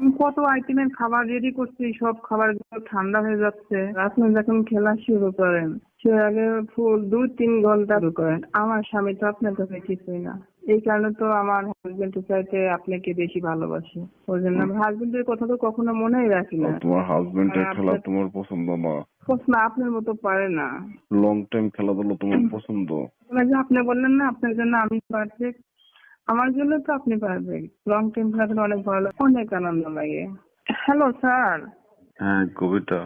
কত আইটেমের খাবার রেডি করছি সব খাবারগুলো ঠান্ডা হয়ে যাচ্ছে। আপনি যখন খেলা শুরু করেন সে আগে ফুল দুই তিন ঘণ্টা করেন। আমার স্বামী তো আপনার কাছে কিছুই না। এই কারণে তো আমার হাজবেন্ডের চাইতে আপনাকে বেশি ভালোবাসি। ওই জন্য আমার হাজবেন্ডের কথা তো কখনো মনেই রাখি না। তোমার হাজবেন্ডের খেলা তোমার পছন্দ না। আপনার মতো পারে না। লং টাইম খেলাধুলা তোমার পছন্দ। আপনি বললেন না আপনার জন্য আমি পারফেক্ট আমার জন্য তো আপনি পারফেক্ট লং টাইম খেলাধুলা অনেক ভালো অনেক আনন্দ লাগে। হ্যালো স্যার হ্যাঁ কবিতা।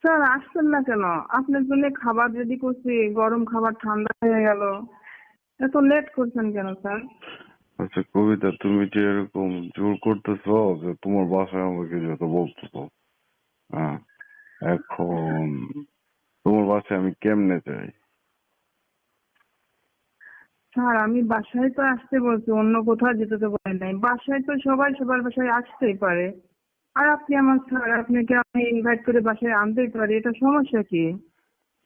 স্যার আসছেন না কেন? আপনার জন্য খাবার রেডি করছি গরম খাবার ঠান্ডা হয়ে গেল। এত লেট করছেন কেন স্যার আচ্ছা কবিতা তুমি যে এরকম জোর করতেছো যে তোমার বাসায় আমাকে যেতে বলতেছো হ্যাঁ? এখন তোমার বাসায় আমি কেমনে যাই? স্যার, আমি বাসায় তো আসতে বলছি, অন্য কোথাও যেতে তো বলেন নাই। বাসায় তো সবাই সবার বাসায় আসতেই পারে। আর আপনি আমার স্যার, আপনাকে আমি ইনভাইট করে বাসায় আনতেই পারি, এটা সমস্যা কি?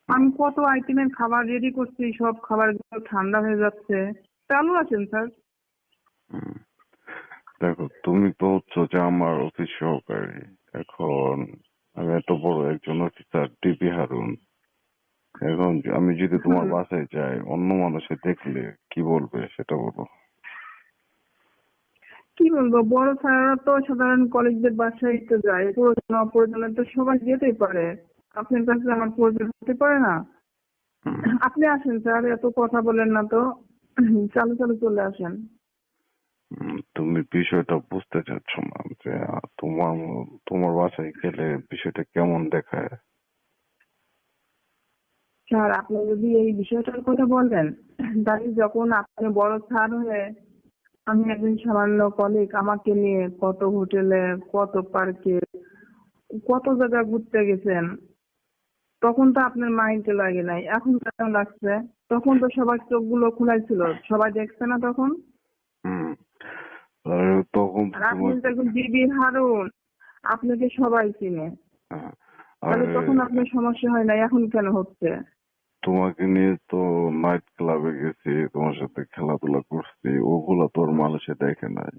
আমি কত আইটেমের খাবার রেডি করছি, সব খাবারগুলো ঠান্ডা হয়ে যাচ্ছে। চালু আছেন স্যার। দেখো, তুমি তো হচ্ছে যে আমার অফিস সহকারী। এখন আমি এত বড় একজন অফিসার, ডিপি হারুন। এখন আমি যদি তোমার বাসায় যাই অন্য মানুষে দেখলে কি বলবে সেটা বলো। কি বলব? বড় স্যাররা তো সাধারণ কলেজদের বাসায় তো যায়। প্রয়োজন অপ্রয়োজনে তো সবাই যেতেই পারে। আপনার কাছে আমার প্রয়োজন হতে পারে না। আপনি আসেন স্যার এত কথা বলেন না তো। চালু চালু চলে আসেন। তুমি বিষয়টা বুঝতে চাচ্ছ না যে তোমার তোমার বাসায় গেলে বিষয়টা কেমন দেখায়? স্যার আপনি যদি এই বিষয়টার কথা বলেন তাহলে যখন আপনি বড় স্যার হয়ে আমি একজন সামান্য কলিগ আমাকে নিয়ে কত হোটেলে কত পার্কে কত জায়গা ঘুরতে গেছেন তখন তো আপনার মাইন্ডে লাগে নাই। এখন কেমন লাগছে? তখন তো সবার চোখগুলো খোলাই ছিল। সবাই দেখছে না তখন? তখন আপনি একজন বিবির হারুন আপনাকে সবাই চিনে। হ্যাঁ, তখন আপনার সমস্যা হয় না এখন কেন হচ্ছে? তোমাকে নিয়ে তো নাইট ক্লাবে গেছি, তোমার সাথে খেলাধুলা করছি, ওগুলা তোর মানুষে দেখে নাই।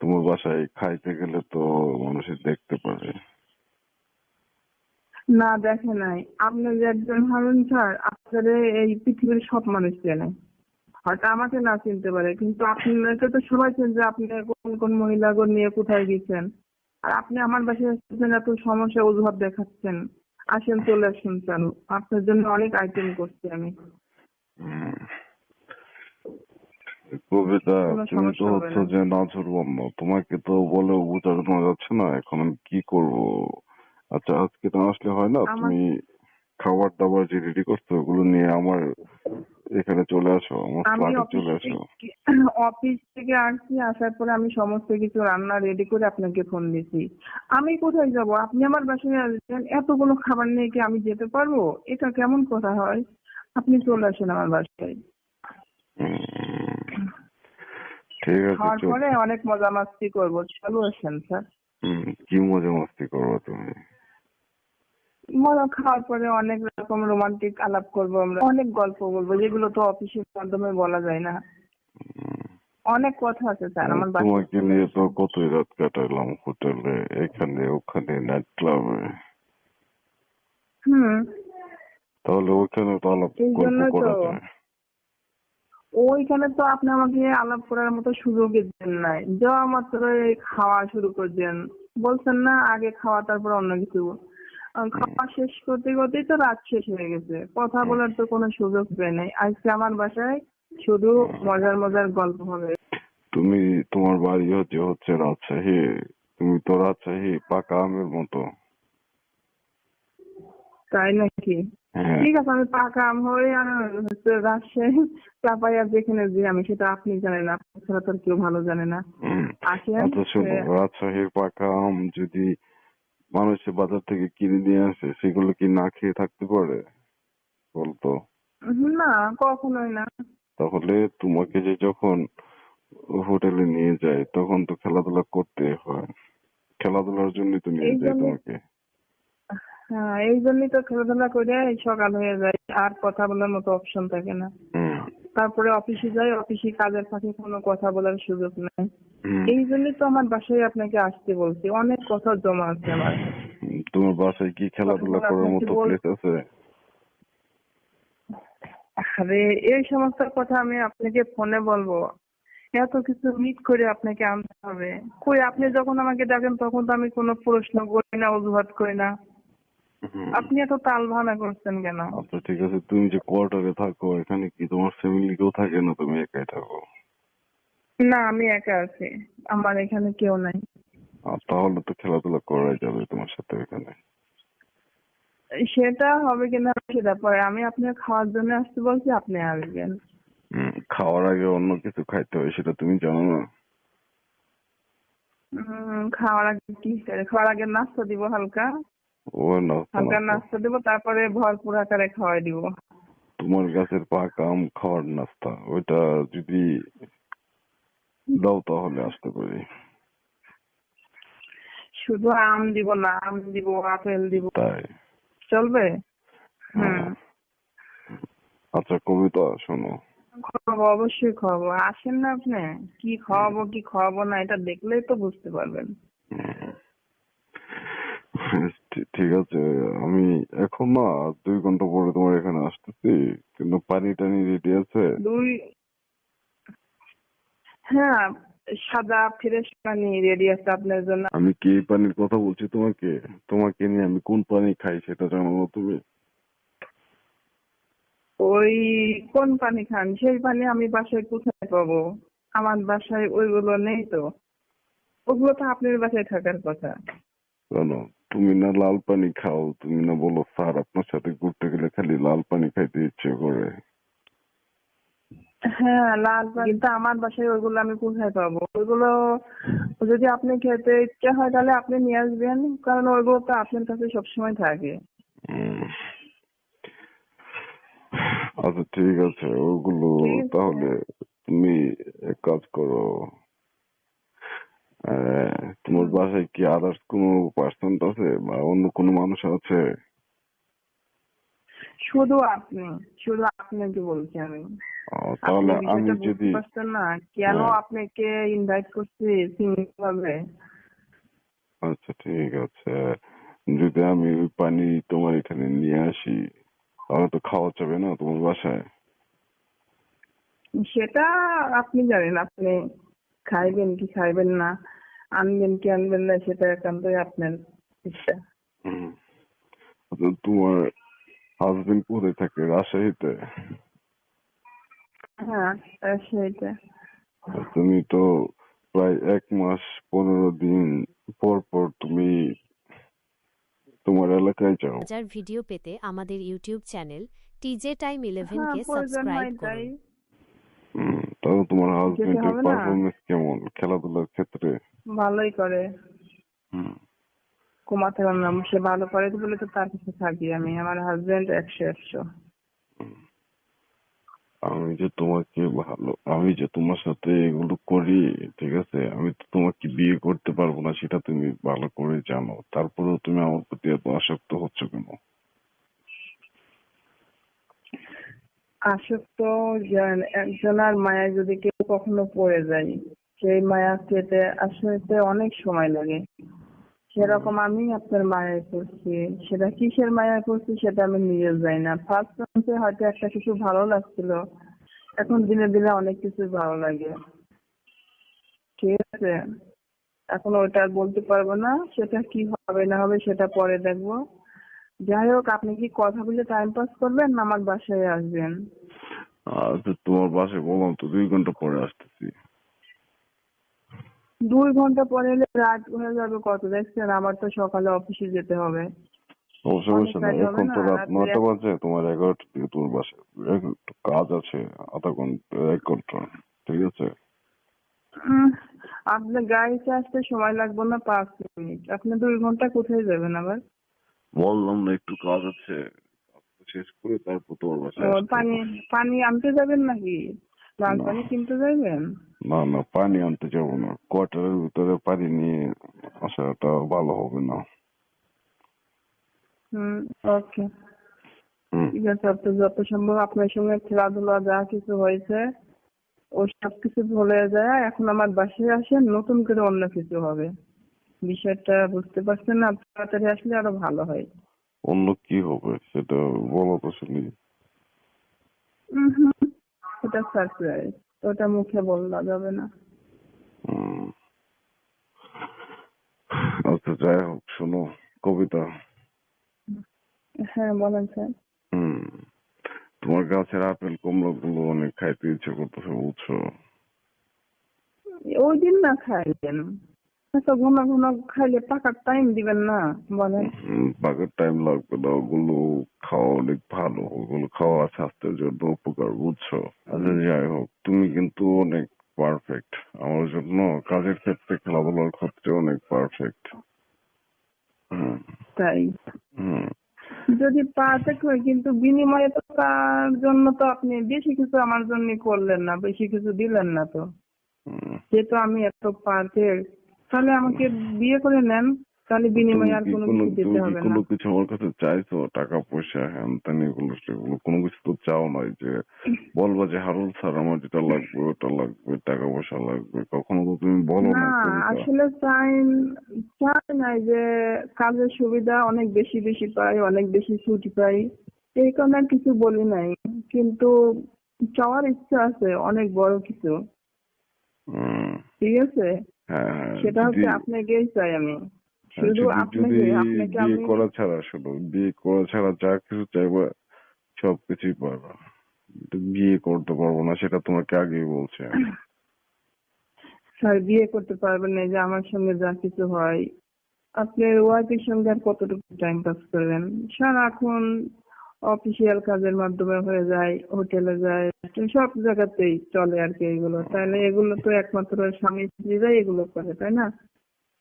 তোমার বাসায় খাইতে গেলে তো মানুষে দেখতে পারে। না, দেখে নাই। আপনি যে একজন হারুন স্যার আপনাদের এই পৃথিবীর সব মানুষ চেনে। হয়তো আমাকে না চিনতে পারে, কিন্তু আপনাকে তো সবাই চেন যে আপনি কোন কোন মহিলাগণ নিয়ে কোথায় গেছেন। আর আপনি আমার বাসায় এত সমস্যা অজুহাত দেখাচ্ছেন। আসেন চলে আসুন স্যার। আপনার জন্য অনেক আইটেম করছি আমি। কবিতা তুমি তো হচ্ছে না। যে নাচুর বন্ধ তোমাকে তো বলে বোঝানো যাচ্ছে না। এখন আমি কি করব? আচ্ছা আজকে তো আসলে হয় না? তুমি খাবার দাবার যে রেডি করছ ওগুলো নিয়ে আমার এখানে চলে আসো আমার ফ্ল্যাটে চলে আসো। থেকে অফিস থেকে আসছি আসার পরে আমি সমস্ত কিছু রান্না রেডি করে আপনাকে ফোন দিছি। আমি কোথায় যাব? আপনি আমার বাসায় আসবেন এতগুলো খাবার নিয়ে কি আমি যেতে পারব? এটা কেমন কথা হয়? আপনি চলে আসেন আমার বাসায়। ঠিক আছে খাওয়ার পরে অনেক মজা মাস্তি করব। চালু আসেন স্যার। হুম, কি মজা মাস্তি করব তুমি? খাওয়ার পরে অনেক রকম রোমান্টিক আলাপ করব আমরা। অনেক গল্প বলব যেগুলো তো অফিসের মাধ্যমে বলা যায় না। অনেক কথা আছে স্যার আমার তোমাকে নিয়ে তো কতই রাত কাটাইলাম হোটেলে এখানে ওখানে নাইট ক্লাবে হুম। তাহলে ওখানে তো আলাপ গল্প করা তো। যায়। ওইখানে তো আপনি আমাকে আলাপ করার মতো সুযোগই দেন নাই। যাওয়া মাত্র খাওয়া শুরু করছেন। বলছেন না আগে খাওয়া তারপর অন্য কিছু। খাওয়া শেষ করতে করতেই তো রাত শেষ হয়ে গেছে। কথা বলার তো কোনো সুযোগ পেয়ে নাই। আজকে আমার বাসায় শুধু মজার মজার গল্প হবে। তুমি তোমার বাড়ি হচ্ছে হচ্ছে রাজশাহী। তুমি তো রাজশাহী পাকা আমের মতো। তাই নাকি? হ্যাঁ। ঠিক আছে আমি পাকা আম হয়ে আর হচ্ছে রাজশাহী চাপাইয়া যেখানে যে আমি সেটা আপনি জানেন আপনি ছাড়া তো আর কেউ ভালো জানে না। আসেন আচ্ছা রাজশাহীর পাকা আম যদি মানুষের বাজার থেকে কিনে নিয়ে আসে সেগুলো কি না খেয়ে থাকতে পারে? বলতো। না কখনোই না। তাহলে তোমাকে যে যখন হোটেলে নিয়ে যায় তখন তো খেলাধুলা করতে হয়। খেলাধুলার জন্য তো নিয়ে যায় তোমাকে। হ্যাঁ এই জন্যই তো খেলাধুলা করে এই সকাল হয়ে যায় আর কথা বলার মতো অপশন থাকে না। তারপরে অফিসে যাই অফিসে কাজের ফাঁকে কোনো কথা বলার সুযোগ নাই। এই জন্যই তো আমার বাসায় আপনাকে আসতে বলছি। অনেক কথা জমা আছে আমার। তোমার বাসায় কি খেলাধুলা করার মতো প্লেস আছে? আরে এই সমস্ত কথা আমি আপনাকে ফোনে বলব। এত কিছু মিট করে আপনাকে আনতে হবে। কই আপনি যখন আমাকে ডাকেন তখন তো আমি কোনো প্রশ্ন করি না অজুহাত করি না। আপনি এত তাল ভানা করছেন কেন? আচ্ছা ঠিক আছে। তুমি যে কোয়ার্টারে থাকো এখানে কি তোমার ফ্যামিলি কেউ থাকে না? তুমি একাই থাকো। না আমি একা আছি। আমার এখানে কেউ নাই। তাহলে তো খেলাধুলা করাই যাবে তোমার সাথে এখানে। সেটা হবে কিনা সেটা পরে। আমি আপনার খাওয়ার জন্য আসতে বলছি আপনি আসবেন। হুম, খাওয়ার আগে অন্য কিছু খাইতে হয় সেটা তুমি জানো না। খাওয়ার আগে কি? খাওয়ার আগে নাস্তা দিব হালকা। ও নাস্তা হালকা নাস্তা। নাস্তা দিব তারপরে ভরপুর আকারে খাওয়াই দিব। তোমার গাছের পাকা আম খাওয়ার নাস্তা ওইটা যদি দাও তাহলে আসতে পারি। শুধু আম দিব না আম দিব আপেল দিব। তাই? চলবে? হুম। আচ্ছা কবিতা শোনো। খাওয়াবো অবশ্যই খাওয়াবো। আসেন না আপনি? কি খাওয়াবো কি খাওয়াবো না এটা দেখলেই তো বুঝতে পারবেন। ঠিক আছে আমি এখন না দুই ঘণ্টা পরে তোমার এখানে আসতেছি কিন্তু পানি টানি রেডি আছে? দুই হ্যাঁ সাদা ফ্রেশ পানি রেডি আছে আপনার জন্য। আমি কি এই পানির কথা বলছি তোমাকে? তোমাকে নিয়ে আমি কোন পানি খাই সেটা জানো না তুমি? ওই কোন পানি খান? সেই পানি আমি বাসায় কোথায় পাবো? আমার বাসায় ওইগুলো নেই তো। ওগুলো তো আপনার বাসায় থাকার কথা। জানো তুমি না লাল পানি খাও তুমি না বলো স্যার আপনার সাথে ঘুরতে গেলে খালি লাল পানি খাইতে ইচ্ছে করে। হ্যাঁ লাল কিন্তু আমার বাসায় ওইগুলো আমি কোথায় পাবো? ওইগুলো যদি আপনি খেতে ইচ্ছা হয় তাহলে আপনি নিয়ে আসবেন। কারণ ওইগুলো তো আপনার কাছে সবসময় থাকে। আচ্ছা ঠিক আছে। ওগুলো তাহলে তুমি এক কাজ করো। তোমার বাসায় কি আদার্স কোনো পার্সেন্ট আছে বা অন্য কোনো মানুষ আছে? শুধু আপনি শুধু আপনাকে বলছি আমি। তাহলে আপনি আমি যদি না কেন হ্যাঁ। আপনাকে ইনভাইট করছি সিঙ্গেল ভাবে আচ্ছা ঠিক আছে। যদি আমি ওই পানি তোমার এখানে নিয়ে আসি তাহলে তো খাওয়া যাবে না তোমার বাসায়? সেটা আপনি জানেন আপনি খাইবেন কি খাইবেন না আনবেন কি আনবেন না সেটা একান্তই আপনার ইচ্ছা। আচ্ছা তোমার হাজবেন্ড কোথায় থাকে? রাজশাহীতে? হ্যাঁ তুমি তো প্রায় এক মাস পনেরো দিন পর পর তুমি তোমার এলাকায় যাও। হাজার ভিডিও পেতে আমাদের YouTube channel TJ time eleven হ্যাঁ কে সাবস্ক্রাইব করুন। হুম, তোমার হাজবেন্ডের? পারফরমেন্স কেমন? খেলাধুলার ক্ষেত্রে? ভালোই করে। হুম। কমাতে পারলাম সে ভালো করে বলে তো তার কাছে থাকি আমি আমার হাজবেন্ড একশো একশো। আমি যে তোমাকে ভালো আমি যে তোমার সাথে এগুলো করি ঠিক আছে আমি তো তোমাকে বিয়ে করতে পারব না সেটা তুমি ভালো করে জানো। তারপরেও তুমি আমার প্রতি এত আসক্ত হচ্ছ কেন? আসক্ত জন- একজনের মায়া যদি কেউ কখনো পড়ে যায় সেই মায়া কেটে আসতে অনেক সময় লাগে। সেরকম আমি আপনার মায়ায় পড়ছি। সেটা কিসের মায়ায় পড়ছি সেটা আমি নিজে যাই না। ফার্স্ট টাইমে হয়তো একটা কিছু ভালো লাগছিল। এখন দিনে দিনে অনেক কিছু ভালো লাগে। ঠিক আছে। এখন ওটা বলতে পারব না সেটা কি হবে না হবে সেটা পরে দেখব। যাই হোক, আপনি কি কথা বলে টাইম পাস করবেন না আমার বাসায় আসবেন? তোমার বাসায় বললাম তো দুই ঘণ্টা পরে আসতেছি দুই ঘণ্টা পরে এলে রাত হয়ে যাবে কত? দেখছেন আমার তো সকালে অফিসে যেতে হবে। এখন তো রাত এক- বাজে তোমার এগারোটা থেকে বাসায় একটু কাজ আছে আধা ঘণ্টা এক ঘণ্টা ঠিক আছে? আপনার গাড়িতে আসতে সময় লাগবে না পাঁচ মিনিট। আপনি দুই ঘণ্টা কোথায় যাবেন আবার? বললাম না একটু কাজ আছে। শেষ করে তারপর তোমার বাসায় পানি পানি আনতে যাবেন নাকি? পানি কিনতে যাবেন না না পানি আনতে যাব না। কোয়ার্টারের ভিতরে পানি নিয়ে আসাটা ভালো হবে না। হুম ওকে। ঠিক আছে আপনি যত সম্ভব আপনার সঙ্গে খেলাধুলা যা কিছু হয়েছে ওই সব কিছু ভুলে যায়। এখন আমার বাসায় আসেন নতুন করে অন্য কিছু হবে। বিষয়টা বুঝতে পারছেন না তাড়াতাড়ি আসলে আরও ভালো হয়। অন্য কি হবে সেটা বলো তো শুনি। হুম, সারপ্রাইজ ওটা মুখে বলা যাবে না। আচ্ছা যাই হোক শোনো কবিতা। হ্যাঁ বলেন স্যার। হুম। তোমার গাছের আপেল কমলা গুলো অনেক খাইতে ইচ্ছে করতেছে বুঝছ? ওই দিন না খাইলেন এত ঘন ঘন খাইলে টাকার টাইম দিবেন না বলেন। হুম, পাকার টাইম লাগবে না ওগুলো খাওয়া অনেক ভালো ওগুলো খাওয়া স্বাস্থ্যের জন্য উপকার বুঝছ? আচ্ছা যাই হোক তুমি কিন্তু অনেক পারফেক্ট আমার জন্য কাজের ক্ষেত্রে খেলাধুলার ক্ষেত্রে অনেক পারফেক্ট হুম। তাই। যদি পারফেক্ট হয় কিন্তু বিনিময়ে তো তার জন্য তো আপনি বেশি কিছু আমার জন্য করলেন না বেশি কিছু দিলেন না তো। যেহেতু আমি এত পারফেক্ট তাহলে আমাকে বিয়ে করে নেন তাহলে বিনিময়ে আর কোনো কিছু দিতে হবে না। কোনো কিছু আমার কাছে চাইছো? টাকা পয়সা হ্যান ত্যান এগুলো সেগুলো? কোনো কিছু তো চাও নাই যে বলবা যে হারুন স্যার আমার যেটা লাগবে ওটা লাগবে টাকা পয়সা লাগবে। কখনো তো তুমি বলো না আসলে চাই চাই নাই যে কাজের সুবিধা অনেক বেশি বেশি পাই অনেক বেশি ছুটি পাই। এই কারণে আর কিছু বলি নাই। কিন্তু চাওয়ার ইচ্ছা আছে অনেক বড় কিছু। ঠিক আছে? সেটা হচ্ছে আপনাকেই চাই আমি। হ্যাঁ, শুধু আপনাকে আপনাকে বিয়ে করা ছাড়া শুধু বিয়ে করা ছাড়া যা কিছু চাইবা সবকিছুই পারবা। বিয়ে করতে পারব না সেটা তোমাকে আগেই বলছে আমি। স্যার বিয়ে করতে পারবেন না যে আমার সঙ্গে যা কিছু হয়। আপনার ওয়াইফের সঙ্গে আর কতটুকু টাইম পাস করবেন? সারাক্ষণ অফিসিয়াল কাজের মাধ্যমে হয়ে যায় হোটেলে যায় সব জায়গাতেই চলে আর কি এগুলো তাহলে এগুলো তো একমাত্র স্বামী স্ত্রীরাই এগুলো করে তাই না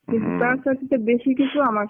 কিন্তু। তার সাথে বেশি কিছু আমার